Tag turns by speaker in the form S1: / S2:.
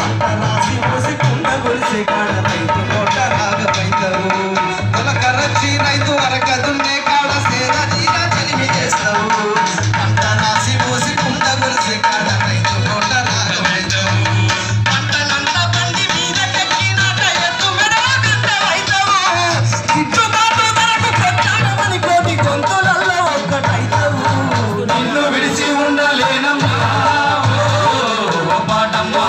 S1: పంట రాసి పోసి కుండ గురిసి కాడ రైతు నోట రాగపోతావు తొలకరచి రైతు అరక కాడ సేద జీర చెలిమి చేస్తావు పంట రాసి పోసి కుండ గురిసి కాడ రైతు నోట రాగపోతావు పంటలంతా పండి మీద కక్కినాట ఎత్తు మెడగంట అవుతావు చిట్టు కాటు తనకు ప్రచారమని కోటి గొంతులల్లో ఒక్కటైతావు నిన్ను
S2: విడిచి ఉండలేనమ్మా. పాటమ్మ.